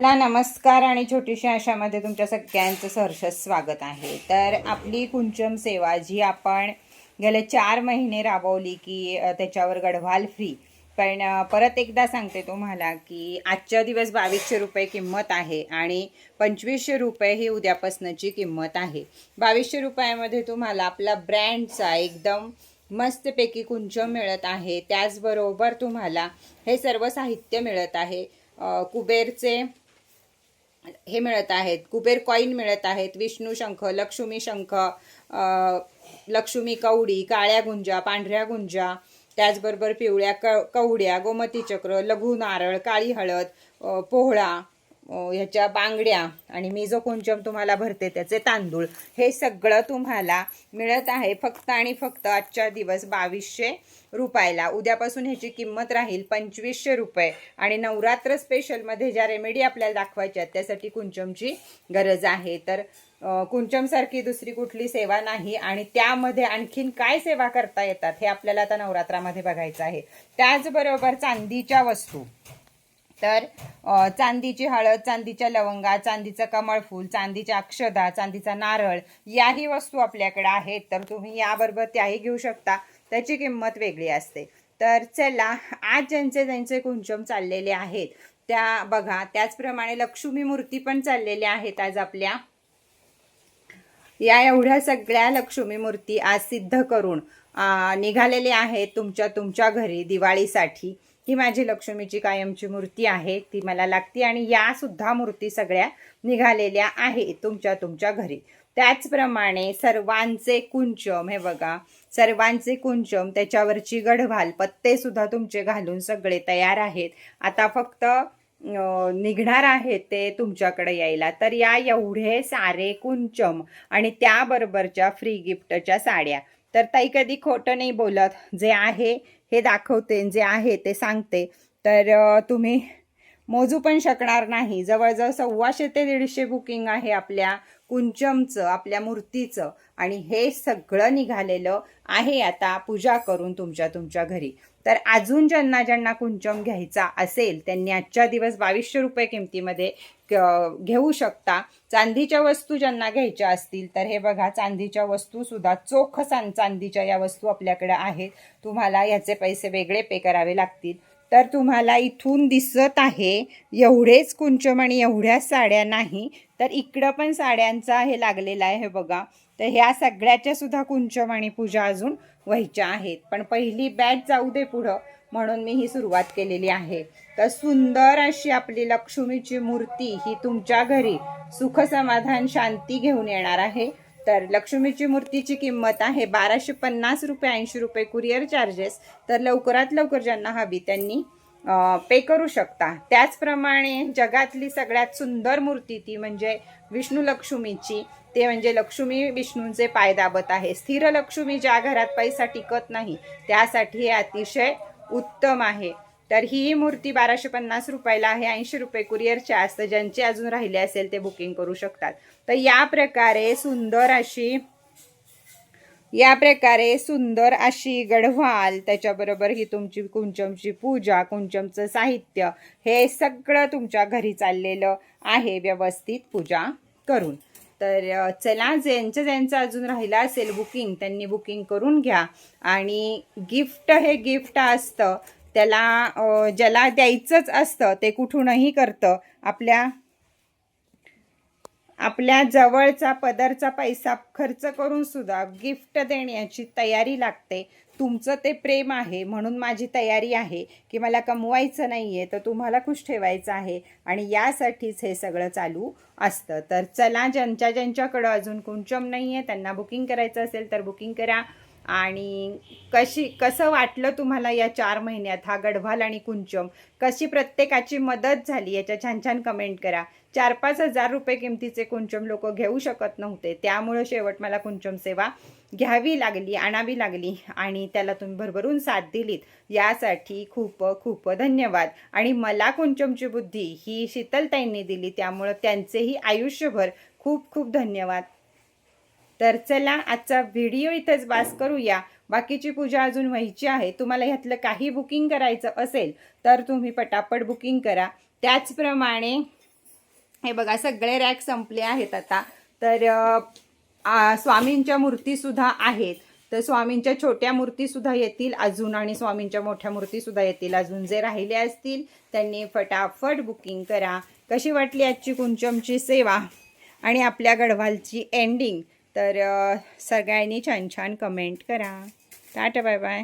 ला नमस्कार आणि छोटीशी आशामध्ये तुमच्या सगळ्यांचं सहर्ष स्वागत आहे. तर आपली कुंचम सेवा जी आपण गेले चार महिने राबवली की त्याच्यावर गढवाल फ्री पण परत एकदा सांगते तुम्हाला की आजच्या दिवस बावीसशे रुपये किंमत आहे आणि पंचवीसशे रुपये ही उद्यापासनची किंमत आहे. बावीसशे रुपयामध्ये तुम्हाला आपला ब्रँडचा एकदम मस्तपैकी कुंचम मिळत आहे. त्याचबरोबर तुम्हाला हे सर्व साहित्य मिळत आहे. कुबेरचे हे मिळत आहेत. कुबेर कॉईन मिळत आहेत. विष्णू शंख लक्ष्मी शंख लक्ष्मी कवडी काळ्या गुंजा पांढऱ्या गुंजा त्याचबरोबर पिवळ्या क कवड्या गोमती चक्र लघु नारळ काळी हळद पोहळा ह्याच्या बांगड्या आणि मी जो कुंचम तुम्हाला भरते त्याचे तांदूळ हे सगळं तुम्हाला मिळत आहे फक्त आणि फक्त आजच्या दिवस बावीसशे रुपयाला. उद्यापासून ह्याची किंमत राहील पंचवीसशे रुपये. आणि नवरात्र स्पेशलमध्ये ज्या रेमेडी आपल्याला दाखवायच्या आहेत त्यासाठी कुंचमची गरज आहे. तर कुंचमसारखी दुसरी कुठली सेवा नाही आणि त्यामध्ये आणखीन काय सेवा करता येतात हे आपल्याला आता नवरात्रामध्ये बघायचं आहे. त्याचबरोबर चांदीच्या वस्तू. तर चांदीची हळद चांदीच्या लवंगा चांदीचं कमळफूल चांदीच्या अक्षदा चांदीचा नारळ याही वस्तू आपल्याकडे आहेत. तर तुम्ही याबरोबर त्याही घेऊ शकता. त्याची किंमत वेगळी असते. तर चला आज ज्यांचे ज्यांचे कुंचम चाललेले आहेत त्या बघा. त्याचप्रमाणे लक्ष्मी मूर्ती पण चाललेल्या आहेत आज आपल्या. या एवढ्या सगळ्या लक्ष्मी मूर्ती आज सिद्ध करून निघालेले आहेत तुमच्या तुमच्या घरी दिवाळीसाठी. ही माझी लक्ष्मीची कायमची मूर्ती आहे. ती मला लागते आणि या सुद्धा मूर्ती सगळ्या निघालेल्या आहेत तुमच्या तुमच्या घरी. त्याचप्रमाणे सर्वांचे कुंचम हे बघा सर्वांचे कुंचम त्याच्यावरची गढवाल पत्ते सुद्धा तुमचे घालून सगळे तयार आहेत. आता फक्त निघणार आहेत ते तुमच्याकडे यायला. तर या एवढे सारे कुंचम आणि त्याबरोबरच्या फ्री गिफ्टच्या साड्या. तर ताई कधी खोटं नाही बोलत. जे आहे हे दाखवते जे आहे ते सांगते. तर तुम्ही मोजू पण शकणार नाही. जवळजवळ सव्वाशे ते दीडशे बुकिंग आहे आपल्या कुंचमचं आपल्या मूर्तीचं. आणि हे सगळं निघालेलं आहे आता पूजा करून तुमच्या तुमच्या घरी. तर अजून ज्यांना ज्यांना कुंचम घ्यायचा असेल त्यांनी आजच्या दिवस बावीसशे रुपये किमतीमध्ये घेऊ शकता. चांदीच्या वस्तू ज्यांना घ्यायच्या असतील तर हे बघा चांदीच्या वस्तू सुद्धा चोख चां चांदीच्या या वस्तू आपल्याकडे आहेत. तुम्हाला याचे पैसे वेगळे पे करावे लागतील. तर तुम्हाला इथून दिसत आहे एवढेच कुंचम आणि एवढ्याच साड्या नाही तर इकडं पण साड्यांचा हे लागलेला आहे हे बघा. तर ह्या सगळ्याच्या सुद्धा कुंचम आणि पूजा अजून व्हायच्या आहेत. पण पहिली बॅच जाऊ दे पुढं म्हणून मी ही सुरुवात केलेली आहे. तर सुंदर अशी आपली लक्ष्मीची मूर्ती ही तुमच्या घरी सुख समाधान शांती घेऊन येणार आहे. तर लक्ष्मीची मूर्तीची किंमत आहे बाराशे पन्नास रुपये ऐंशी रुपये कुरिअर चार्जेस. तर लवकरात लवकर ज्यांना हवी त्यांनी पे करू शकता. त्याचप्रमाणे जगातली सगळ्यात सुंदर मूर्ती ती म्हणजे विष्णू लक्ष्मीची. ते म्हणजे लक्ष्मी विष्णूंचे पाय दाबत आहे. स्थिर लक्ष्मी ज्या घरात पैसा टिकत नाही त्यासाठी हे अतिशय उत्तम आहे. तर ही मूर्ती बाराशे पन्नास रुपयाला आहे ऐंशी रुपये कुरिअरच्या असतं. ज्यांचे अजून राहिले असेल ते बुकिंग करू शकतात. तर या प्रकारे सुंदर अशी या प्रकारे सुंदर अशी गढवाल त्याच्याबरोबर ही तुमची कुंचमची पूजा कुंचमचं साहित्य हे सगळं तुमच्या घरी चाललेलं आहे व्यवस्थित पूजा करून. तर चला ज्यांचं ज्यांचं अजून राहिलं असेल बुकिंग त्यांनी बुकिंग करून घ्या. आणि गिफ्ट हे गिफ्ट असतं. त्याला ज्याला द्यायचंच असतं ते कुठूनही करतं. आपल्या आपल्या जवळचा पदरचा पैसा खर्च करून सुद्धा गिफ्ट देण्याची तयारी लागते. तुमचं ते प्रेम आहे म्हणून माझी तयारी आहे की मला कमवायचं नाही आहे तर तुम्हाला खुश ठेवायचं आहे. आणि यासाठीच हे सगळं चालू असतं. तर चला ज्यांच्या ज्यांच्याकडं अजून कुंचम नाही आहे त्यांना बुकिंग करायचं असेल तर बुकिंग करा. आणि कशी कसं वाटलं तुम्हाला या चार महिन्यात हा गढवाल आणि कुंचम? कशी प्रत्येकाची मदत झाली? याच्या छान छान कमेंट करा. चार पाच हजार रुपये किमतीचे कुंचम लोक घेऊ शकत नव्हते. त्यामुळं शेवट मला कुंचम सेवा घ्यावी लागली आणावी लागली आणि त्याला तुम्ही भरभरून साथ दिलीत. यासाठी खूप खूप धन्यवाद. आणि मला कुंचमची बुद्धी ही शीतलताईंनी दिली त्यामुळं त्यांचेही आयुष्यभर खूप खूप धन्यवाद. तर चला आजचा व्हिडिओ इथंच बास करूया. बाकीची पूजा अजून व्हायची आहे. तुम्हाला ह्यातलं काही बुकिंग करायचं असेल तर तुम्ही पटापट बुकिंग करा. त्याचप्रमाणे हे बघा सगळे रॅक संपले आहेत आता. तर आ, स्वामींच्या मूर्तीसुद्धा आहेत. तर स्वामींच्या छोट्या मूर्तीसुद्धा येतील अजून आणि स्वामींच्या मोठ्या मूर्तीसुद्धा येतील. अजून जे राहिले असतील त्यांनी फटाफट बुकिंग करा. कशी वाटली आजची कुंचमची सेवा? आणि आपल्या गढवालची एंडिंग तर सगळ्यांनी छान छान कमेंट करा. Tata bye bye